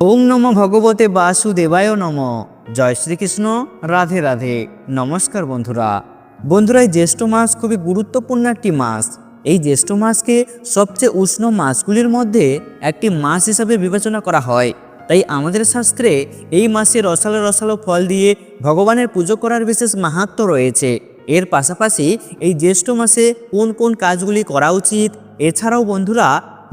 ওং নম ভগবতে বাসুদেবায় নম। জয় শ্রীকৃষ্ণ, রাধে রাধে। নমস্কার বন্ধুরা। বন্ধুরা, এই জ্যৈষ্ঠ মাস খুবই গুরুত্বপূর্ণ একটি মাস। এই জ্যৈষ্ঠ মাসকে সবচেয়ে উষ্ণ মাসগুলির মধ্যে একটি মাস হিসাবে বিবেচনা করা হয়। তাই আমাদের শাস্ত্রে এই মাসে রসালো রসালো ফল দিয়ে ভগবানের পুজো করার বিশেষ মাহাত্ম্য রয়েছে। এর পাশাপাশি এই জ্যৈষ্ঠ মাসে কোন কোন কাজগুলি করা উচিত? এছাড়াও বন্ধুরা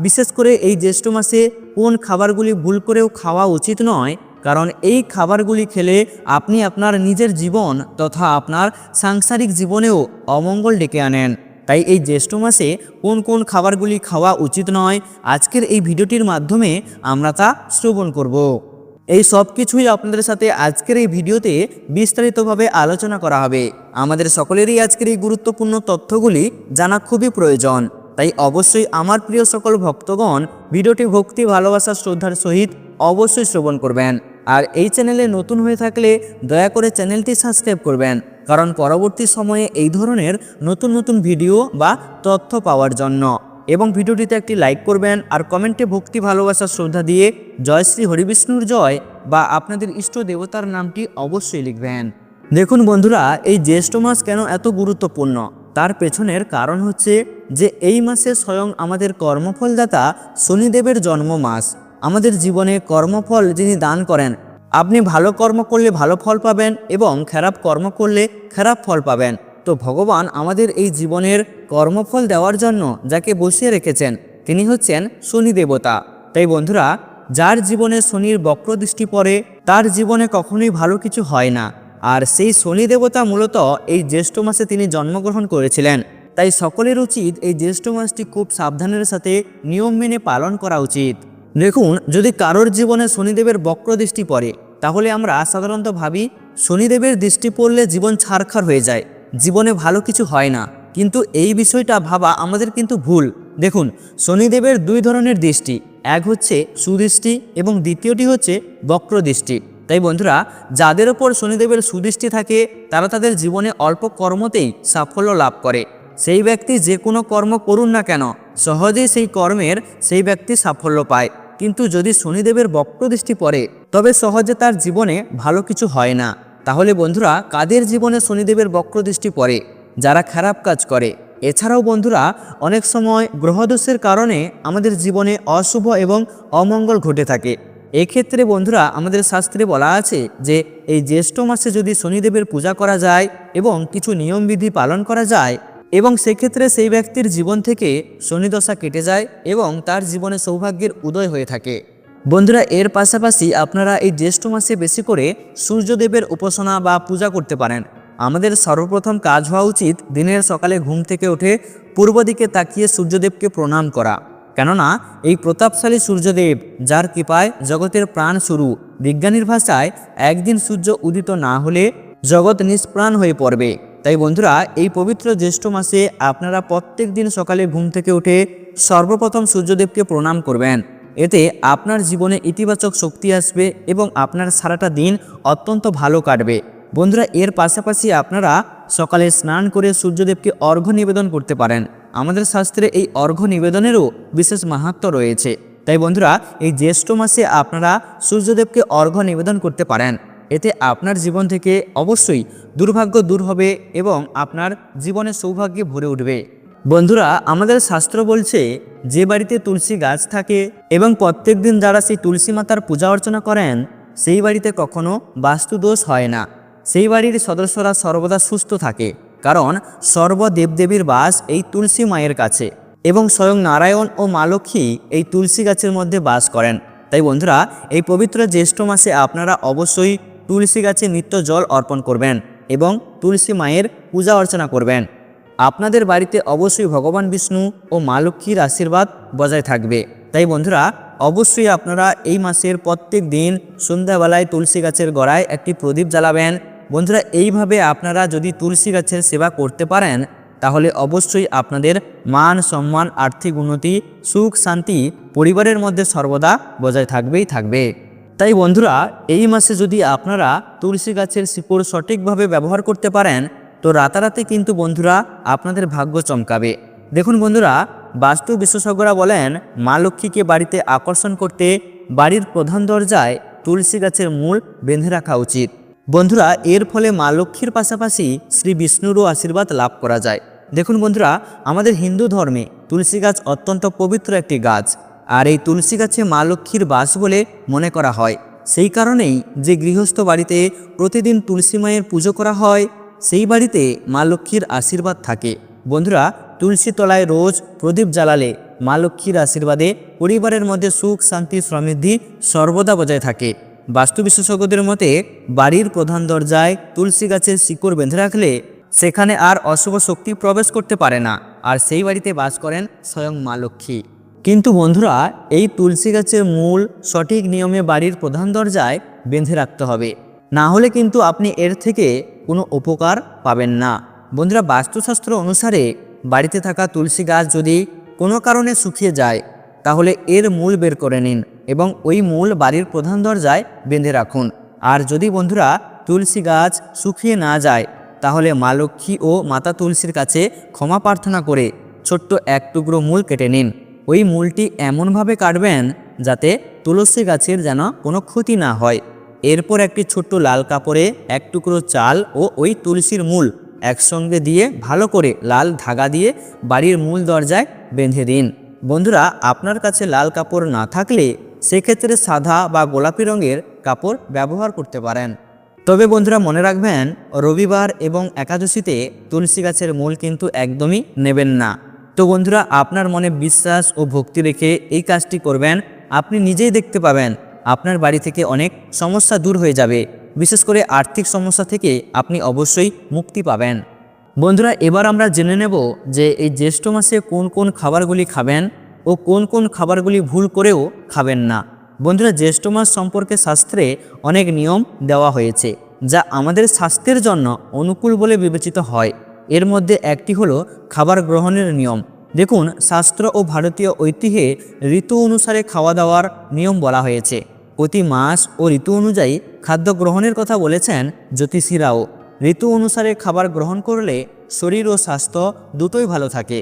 বিশেষ করে এই জ্যৈষ্ঠ মাসে কোন খাবারগুলি ভুল করেও খাওয়া উচিত নয়, কারণ এই খাবারগুলি খেলে আপনি আপনার নিজের জীবন তথা আপনার সাংসারিক জীবনেও অমঙ্গল ডেকে আনেন। তাই এই জ্যৈষ্ঠ মাসে কোন কোন খাবারগুলি খাওয়া উচিত নয়, আজকের এই ভিডিওটির মাধ্যমে আমরা তা শ্রবণ করব। এই সব কিছুই আপনাদের সাথে আজকের এই ভিডিওতে বিস্তারিতভাবে আলোচনা করা হবে। আমাদের সকলেরই আজকের এই গুরুত্বপূর্ণ তথ্যগুলি জানা খুবই প্রয়োজন। তাই অবশ্যই আমার প্রিয় সকল ভক্তগণ ভিডিওটি ভক্তি, ভালোবাসা, শ্রদ্ধার সহিত অবশ্যই শ্রবণ করবেন। আর এই চ্যানেলে নতুন হয়ে থাকলে দয়া করে চ্যানেলটি সাবস্ক্রাইব করবেন, কারণ পরবর্তী সময়ে এই ধরনের নতুন নতুন ভিডিও বা তথ্য পাওয়ার জন্য। এবং ভিডিওটিতে একটি লাইক করবেন আর কমেন্টে ভক্তি, ভালোবাসা, শ্রদ্ধা দিয়ে জয় শ্রী হরিবিষ্ণুর জয় বা আপনাদের ইষ্ট দেবতার নামটি অবশ্যই লিখবেন। দেখুন বন্ধুরা, এই জ্যৈষ্ঠ মাস কেন এত গুরুত্বপূর্ণ? তার পেছনের কারণ হচ্ছে যে এই মাসে স্বয়ং আমাদের কর্মফলদাতা শনিদেবের জন্ম মাস। আমাদের জীবনে কর্মফল যিনি দান করেন, আপনি ভালো কর্ম করলে ভালো ফল পাবেন এবং খারাপ কর্ম করলে খারাপ ফল পাবেন। তো ভগবান আমাদের এই জীবনের কর্মফল দেওয়ার জন্য যাকে বসিয়ে রেখেছেন, তিনি হচ্ছেন শনি দেবতা। তাই বন্ধুরা, যার জীবনে শনির বক্রদৃষ্টি পড়ে, তার জীবনে কখনোই ভালো কিছু হয় না। আর সেই শনি দেবতা মূলত এই জ্যৈষ্ঠ মাসে তিনি জন্মগ্রহণ করেছিলেন। তাই সকলের উচিত এই জ্যৈষ্ঠ মাসটি খুব সাবধানের সাথে নিয়ম মেনে পালন করা উচিত। দেখুন, যদি কারোর জীবনে শনিদেবের বক্র দৃষ্টি পড়ে, তাহলে আমরা সাধারণত ভাবি, শনিদেবের দৃষ্টি পড়লে জীবন ছারখার হয়ে যায়, জীবনে ভালো কিছু হয় না। কিন্তু এই বিষয়টা ভাবা আমাদের কিন্তু ভুল। দেখুন, শনিদেবের দুই ধরনের দৃষ্টি, এক হচ্ছে সুদৃষ্টি এবং দ্বিতীয়টি হচ্ছে বক্রদৃষ্টি। তাই বন্ধুরা, যাদের ওপর শনিদেবের সুদৃষ্টি থাকে, তারা তাদের জীবনে অল্প কর্মতেই সাফল্য লাভ করে। সেই ব্যক্তি যে কোনো কর্ম করুন না কেন, সহজেই সেই কর্মের সেই ব্যক্তি সাফল্য পায়। কিন্তু যদি শনিদেবের বক্রদৃষ্টি পড়ে, তবে সহজে তার জীবনে ভালো কিছু হয় না। তাহলে বন্ধুরা, কাদের জীবনে শনিদেবের বক্রদৃষ্টি পড়ে? যারা খারাপ কাজ করে। এছাড়াও বন্ধুরা, অনেক সময় গ্রহদোষের কারণে আমাদের জীবনে অশুভ এবং অমঙ্গল ঘটে থাকে। এক্ষেত্রে বন্ধুরা আমাদের শাস্ত্রে বলা আছে যে এই জ্যৈষ্ঠ মাসে যদি শনিদেবের পূজা করা যায় এবং কিছু নিয়মবিধি পালন করা যায় এবং সেক্ষেত্রে সেই ব্যক্তির জীবন থেকে শনিদশা কেটে যায় এবং তার জীবনে সৌভাগ্যের উদয় হয়ে থাকে। বন্ধুরা, এর পাশাপাশি আপনারা এই জ্যৈষ্ঠ মাসে বেশি করে সূর্যদেবের উপাসনা বা পূজা করতে পারেন। আমাদের সর্বপ্রথম কাজ হওয়া উচিত দিনের সকালে ঘুম থেকে উঠে পূর্ব দিকে তাকিয়ে সূর্যদেবকে প্রণাম করা। কেননা এই প্রতাপশালী সূর্যদেব, যার কৃপায় জগতের প্রাণ শুরু, বিজ্ঞানীর ভাষায় একদিন সূর্য উদিত না হলে জগৎ নিষ্প্রাণ হয়ে পড়বে। তাই বন্ধুরা, এই পবিত্র জ্যৈষ্ঠ মাসে আপনারা প্রত্যেক দিন সকালে ঘুম থেকে উঠে সর্বপ্রথম সূর্যদেবকে প্রণাম করবেন। এতে আপনার জীবনে ইতিবাচক শক্তি আসবে এবং আপনার সারাটা দিন অত্যন্ত ভালো কাটবে। বন্ধুরা, এর পাশাপাশি আপনারা সকালে স্নান করে সূর্যদেবকে অর্ঘ্য নিবেদন করতে পারেন। আমাদের শাস্ত্রে এই অর্ঘ্য নিবেদনেরও বিশেষ মাহাত্ম্য রয়েছে। তাই বন্ধুরা, এই জ্যৈষ্ঠ মাসে আপনারা সূর্যদেবকে অর্ঘ্য নিবেদন করতে পারেন। এতে আপনার জীবন থেকে অবশ্যই দুর্ভাগ্য দূর হবে এবং আপনার জীবনে সৌভাগ্যে ভরে উঠবে। বন্ধুরা, আমাদের শাস্ত্র বলছে, যে বাড়িতে তুলসী গাছ থাকে এবং প্রত্যেক দিন যারা সেই তুলসী মাতার পূজা অর্চনা করেন, সেই বাড়িতে কখনো বাস্তুদোষ হয় না। সেই বাড়ির সদস্যরা সর্বদা সুস্থ থাকে। কারণ সর্বদেবদেবীর বাস এই তুলসী মায়ের কাছে এবং স্বয়ং নারায়ণ ও মা লক্ষ্মী এই তুলসী গাছের মধ্যে বাস করেন। তাই বন্ধুরা, এই পবিত্র জ্যৈষ্ঠ মাসে আপনারা অবশ্যই তুলসী গাছে নিত্য জল অর্পণ করবেন এবং তুলসী মায়ের পূজা অর্চনা করবেন। আপনাদের বাড়িতে অবশ্যই ভগবান বিষ্ণু ও মা লক্ষ্মীর আশীর্বাদ বজায় থাকবে। তাই বন্ধুরা, অবশ্যই আপনারা এই মাসের প্রত্যেক দিন সন্ধ্যাবেলায় তুলসী গাছের গড়ায় একটি প্রদীপ জ্বালাবেন বন্ধুরা, এইভাবে আপনারা যদি তুলসী গাছের সেবা করতে পারেন, তাহলে অবশ্যই আপনাদের মান, সম্মান, আর্থিক উন্নতি, সুখ, শান্তি পরিবারের মধ্যে সর্বদা বজায় থাকবেই থাকবে। তাই বন্ধুরা, এই মাসে যদি আপনারা তুলসী গাছের শিকড় সঠিকভাবে ব্যবহার করতে পারেন, তো রাতারাতি কিন্তু বন্ধুরা আপনাদের ভাগ্য চমকাবে। দেখুন বন্ধুরা, বাস্তু বিশেষজ্ঞরা বলেন, মা লক্ষ্মীকে বাড়িতে আকর্ষণ করতে বাড়ির প্রধান দরজায় তুলসী গাছের মূল বেঁধে রাখা উচিত। বন্ধুরা, এর ফলে মা লক্ষ্মীর পাশাপাশি শ্রী বিষ্ণুরও আশীর্বাদ লাভ করা যায়। দেখুন বন্ধুরা, আমাদের হিন্দু ধর্মে তুলসী গাছ অত্যন্ত পবিত্র একটি গাছ, আর এই তুলসী গাছে মা লক্ষ্মীর বাস বলে মনে করা হয়। সেই কারণেই যে গৃহস্থ বাড়িতে প্রতিদিন তুলসী মায়ের পুজো করা হয়, সেই বাড়িতে মা লক্ষ্মীর আশীর্বাদ থাকে। বন্ধুরা, তুলসী তলায় রোজ প্রদীপ জ্বালালে মা লক্ষ্মীর আশীর্বাদে পরিবারের মধ্যে সুখ, শান্তি, সমৃদ্ধি সর্বদা বজায় থাকে। বাস্তু বিশেষজ্ঞদের মতে, বাড়ির প্রধান দরজায় তুলসী গাছের শিকড় বেঁধে রাখলে সেখানে আর অশুভ শক্তি প্রবেশ করতে পারে না, আর সেই বাড়িতে বাস করেন স্বয়ং মা লক্ষ্মী। কিন্তু বন্ধুরা, এই তুলসী গাছের মূল সঠিক নিয়মে বাড়ির প্রধান দরজায় বেঁধে রাখতে হবে। না হলে কিন্তু আপনি এর থেকে কোনো উপকার পাবেন না। বন্ধুরা, বাস্তুশাস্ত্র অনুসারে বাড়িতে থাকা তুলসী গাছ যদি কোনো কারণে শুকিয়ে যায়, তাহলে এর মূল বের করে নিন। এবং ওই মূল বাড়ির প্রধান দরজায় বেঁধে রাখুন। আর যদি বন্ধুরা তুলসী গাছ শুকিয়ে না যায়, তাহলে মা লক্ষ্মী ও মাতা তুলসীর কাছে ক্ষমা প্রার্থনা করে ছোট্ট এক টুকরো মূল কেটে নিন। ওই মূলটি এমনভাবে কাটবেন যাতে তুলসী গাছের যেন কোনো ক্ষতি না হয়। এরপর একটি ছোট্ট লাল কাপড়ে এক টুকরো চাল ও ওই তুলসীর মূল একসঙ্গে দিয়ে ভালো করে লাল ধাগা দিয়ে বাড়ির মূল দরজায় বেঁধে দিন। বন্ধুরা, আপনার কাছে লাল কাপড় না থাকলে সেক্ষেত্রে সাদা বা গোলাপি রঙের কাপড় ব্যবহার করতে পারেন। তবে বন্ধুরা মনে রাখবেন, রবিবার এবং একাদশীতে তুলসী গাছের মূল কিন্তু একদমই নেবেন না। তো বন্ধুরা, আপনার মনে বিশ্বাস ও ভক্তি রেখে এই কাজটি করবেন। আপনি নিজেই দেখতে পাবেন, আপনার বাড়ি থেকে অনেক সমস্যা দূর হয়ে যাবে। বিশেষ করে আর্থিক সমস্যা থেকে আপনি অবশ্যই মুক্তি পাবেন। বন্ধুরা, এবার আমরা জেনে নেব যে এই জ্যৈষ্ঠ মাসে কোন কোন খাবারগুলি খাবেন। ও কোন কোন খাবারগুলি ভুল করেও খাবেন না। বন্ধুরা, জ্যৈষ্ঠ মাস সম্পর্কে শাস্ত্রে অনেক নিয়ম দেওয়া হয়েছে, যা আমাদের স্বাস্থ্যের জন্য অনুকূল বলে বিবেচিত হয়। এর মধ্যে একটি হলো খাবার গ্রহণের নিয়ম। দেখুন, শাস্ত্র ও ভারতীয় ঐতিহ্যে ঋতু অনুসারে খাওয়া দাওয়ার নিয়ম বলা হয়েছে। প্রতি মাস ও ঋতু অনুযায়ী খাদ্য গ্রহণের কথা বলেছেন জ্যোতিষীরাও। ঋতু অনুসারে খাবার গ্রহণ করলে শরীর ও স্বাস্থ্য দুটোই ভালো থাকে।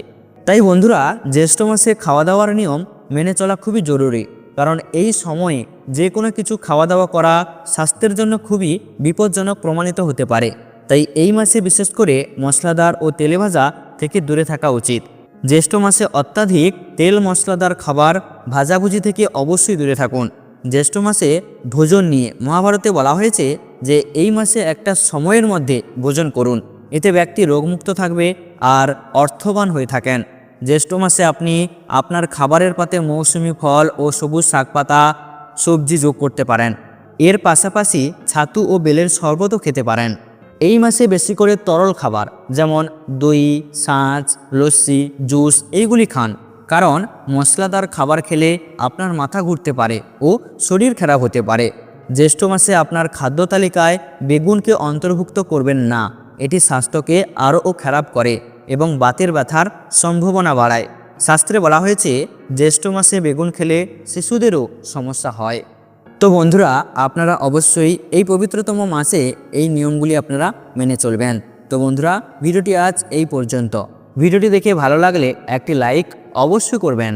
তাই বন্ধুরা, জ্যৈষ্ঠ মাসে খাওয়া দাওয়ার নিয়ম মেনে চলা খুবই জরুরি, কারণ এই সময়ে যে কোনো কিছু খাওয়া দাওয়া করা স্বাস্থ্যের জন্য খুবই বিপজ্জনক প্রমাণিত হতে পারে। তাই এই মাসে বিশেষ করে মশলাদার ও তেলে ভাজা থেকে দূরে থাকা উচিত। জ্যৈষ্ঠ মাসে অত্যাধিক তেল মশলাদার খাবার ভাজাভুজি থেকে অবশ্যই দূরে থাকুন। জ্যৈষ্ঠ মাসে ভোজন নিয়ে মহাভারতে বলা হয়েছে যে এই মাসে একটা সময়ের মধ্যে ভোজন করুন। এতে ব্যক্তি রোগমুক্ত থাকবে আর অর্থবান হয়ে থাকেন। জ্যৈষ্ঠ মাসে আপনি আপনার খাবারের পাতে মৌসুমি ফল ও সবুজ শাকপাতা, সবজি যোগ করতে পারেন। এর পাশাপাশি ছাতু ও বেলের শরবতও খেতে পারেন। এই মাসে বেশি করে তরল খাবার, যেমন দই ছাঁচ লস্যি, জুস এইগুলি খান। কারণ মশলাদার খাবার খেলে আপনার মাথা ঘুরতে পারে ও শরীর খারাপ হতে পারে। জ্যৈষ্ঠ মাসে আপনার খাদ্য তালিকায় বেগুনকে অন্তর্ভুক্ত করবেন না। এটি স্বাস্থ্যকে আরও খারাপ করে এবং বাতের ব্যথার সম্ভাবনা বাড়ায়। শাস্ত্রে বলা হয়েছে, জ্যৈষ্ঠ মাসে বেগুন খেলে শিশুদেরও সমস্যা হয়। তো বন্ধুরা, আপনারা অবশ্যই এই পবিত্রতম মাসে এই নিয়মগুলি আপনারা মেনে চলবেন। তো বন্ধুরা, ভিডিওটি আজ এই পর্যন্ত। ভিডিওটি দেখে ভালো লাগলে একটি লাইক অবশ্যই করবেন।